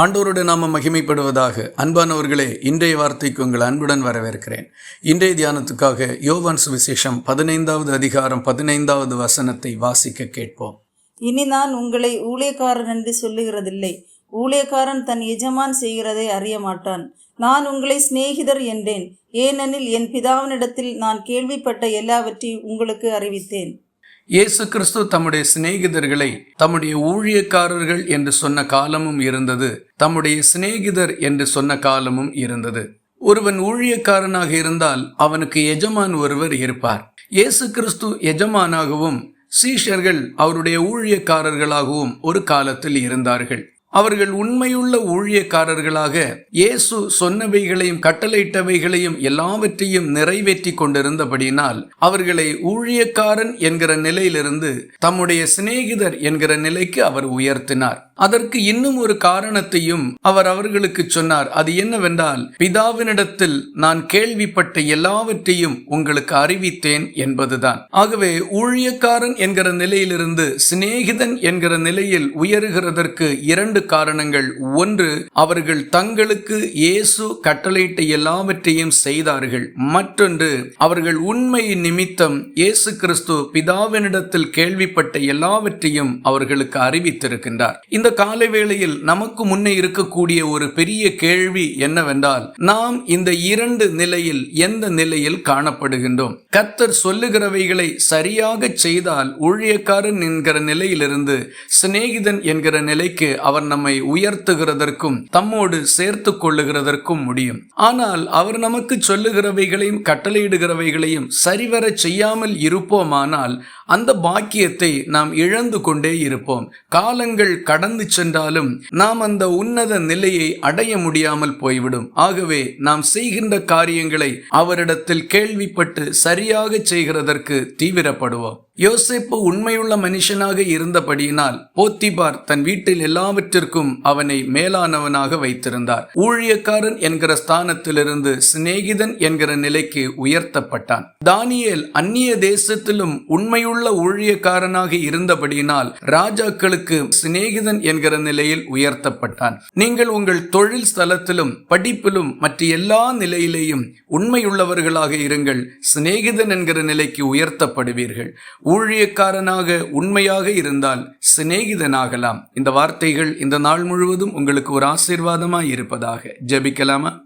ஆண்டோரோடு நாம மகிமைப்படுவதாக அன்பானவர்களே இன்றைய வார்த்தைக்கு உங்கள் அன்புடன் வரவேற்கிறேன். இன்றைய தியானத்துக்காக யோவான் சுவிசேஷம் பதினைந்தாவது அதிகாரம் பதினைந்தாவது வசனத்தை வாசிக்க கேட்போம். இனி நான் உங்களை ஊழியக்காரன் என்று சொல்லுகிறதில்லை. ஊழியக்காரன் தன் எஜமான் செய்கிறதை அறிய மாட்டான். நான் உங்களை சிநேகிதர் என்றேன். ஏனெனில் என் பிதாவினிடத்தில் நான் கேள்விப்பட்ட எல்லாவற்றையும் உங்களுக்கு அறிவித்தேன். இயேசு கிறிஸ்து தம்முடைய சிநேகிதர்களை தம்முடைய ஊழியக்காரர்கள் என்று சொன்ன காலமும் இருந்தது. தம்முடைய சிநேகிதர் என்று சொன்ன காலமும் இருந்தது. ஒருவன் ஊழியக்காரனாக இருந்தால் அவனுக்கு எஜமான் ஒருவர் இருப்பார். இயேசு கிறிஸ்து எஜமானாகவும் சீஷர்கள் அவருடைய ஊழியக்காரர்களாகவும் ஒரு காலத்தில் இருந்தார்கள். அவர்கள் உண்மையுள்ள ஊழியக்காரர்களாக இயேசு சொன்னவைகளையும் கட்டளையிட்டவைகளையும் எல்லாவற்றையும் நிறைவேற்றி கொண்டிருந்தபடியினால் அவர்களை ஊழியக்காரன் என்கிற நிலையிலிருந்து தம்முடைய சிநேகிதர் என்கிற நிலைக்கு அவர் உயர்த்தினார். அதற்கு இன்னும் ஒரு காரணத்தையும் அவர் அவர்களுக்கு சொன்னார். அது என்னவென்றால் பிதாவினிடத்தில் நான் கேள்விப்பட்ட எல்லாவற்றையும் உங்களுக்கு அறிவித்தேன் என்பதுதான். ஆகவே ஊழியக்காரன் என்கிற நிலையிலிருந்து சிநேகிதன் என்கிற நிலையில் உயருகிறதற்கு இரண்டு இரண்டு காரணங்கள். ஒன்று அவர்கள் தங்களுக்கு இயேசு கட்டளையிட்ட எல்லாவற்றையும் செய்தார்கள். மற்றொன்று அவர்கள் உண்மை நிமித்தம் இயேசு கிறிஸ்து பிதாவினிடத்தில் கேள்விப்பட்ட எல்லாவற்றையும் அவர்களுக்கு அறிவித்திருக்கின்றார். இந்த காலை வேளையில் நமக்கு முன்னே இருக்கக்கூடிய ஒரு பெரிய கேள்வி என்னவென்றால் நாம் இந்த இரண்டு நிலையில் எந்த நிலையில் காணப்படுகின்றோம்? கத்தர் சொல்லுகிறவைகளை சரியாக செய்தால் ஊழியக்காரன் என்கிற நிலையிலிருந்து சிநேகிதன் என்கிற நிலைக்கு அவர் அவர் நம்மை உயர்த்துகிறதற்கும் தம்மோடு சேர்த்து கொள்ளுகிறதற்கும் முடியும். ஆனால் அவர் நமக்கு சொல்லுகிறவைகளையும் கட்டளையிடுகிறவைகளையும் சரிவர செய்யாமல் இருப்போமானால் அந்த பாக்கியத்தை நாம் இழந்து கொண்டே இருப்போம். காலங்கள் கடந்து சென்றாலும் நாம் அந்த உன்னத நிலையை அடைய முடியாமல் போய்விடும். ஆகவே நாம் செய்கின்ற காரியங்களை அவரிடத்தில் கேள்விப்பட்டு சரியாக செய்கிறதற்கு தீவிரப்படுவோம். யோசேப்பு உண்மையுள்ள மனுஷனாக இருந்தபடியினால் போத்திபார் தன் வீட்டில் எல்லாவற்றிற்கும் அவனை மேலானவனாக வைத்திருந்தார். ஊழியக்காரன் என்கிற ஸ்தானத்திலிருந்து சிநேகிதன் என்கிற நிலைக்கு உயர்த்தப்பட்டான். தானியேல் அந்நிய தேசத்திலும் உண்மையுள்ள ஊழியக்காரனாக இருந்தபடியினால் ராஜாக்களுக்கு சிநேகிதன் என்கிற நிலையில் உயர்த்தப்பட்டான். நீங்கள் உங்கள் தொழில் ஸ்தலத்திலும் படிப்பிலும் மற்ற எல்லா நிலையிலேயும் உண்மையுள்ளவர்களாக இருங்கள். சிநேகிதன் என்கிற நிலைக்கு உயர்த்தப்படுவீர்கள். ஊழியக்காரனாக உண்மையாக இருந்தால் சிநேகிதனாகலாம். இந்த வார்த்தைகள் இந்த நாள் முழுவதும் உங்களுக்கு ஒரு ஆசீர்வாதமாய் இருப்பதாக ஜெபிக்கலாமா?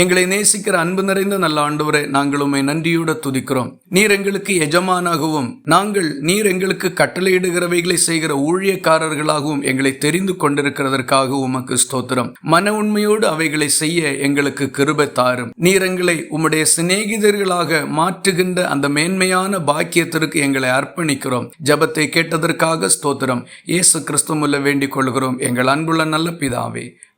எங்களை நேசிக்கிற அன்பு நிறைந்த நல்ல ஆண்டவரே நாங்கள் உண்மை நன்றியோட துதிக்கிறோம். நீர் எங்களுக்கு எஜமானாகவும் நாங்கள் நீர் எங்களுக்கு கட்டளையிடுகிறவைகளை செய்கிற ஊழியக்காரர்களாகவும் எங்களை தெரிந்து கொண்டிருக்கிறதற்காக உமக்கு ஸ்தோத்திரம். மன உண்மையோடு அவைகளை செய்ய எங்களுக்கு கிருபை தாரும். நீர் எங்களை உம்முடைய சிநேகிதர்களாக மாற்றுகின்ற அந்த மேன்மையான பாக்கியத்திற்கு எங்களை அர்ப்பணிக்கிறோம். ஜபத்தை கேட்டதற்காக ஸ்தோத்திரம். இயேசு கிறிஸ்துமுல்ல வேண்டிக் கொள்கிறோம். எங்கள் அன்புள்ள நல்ல பிதாவே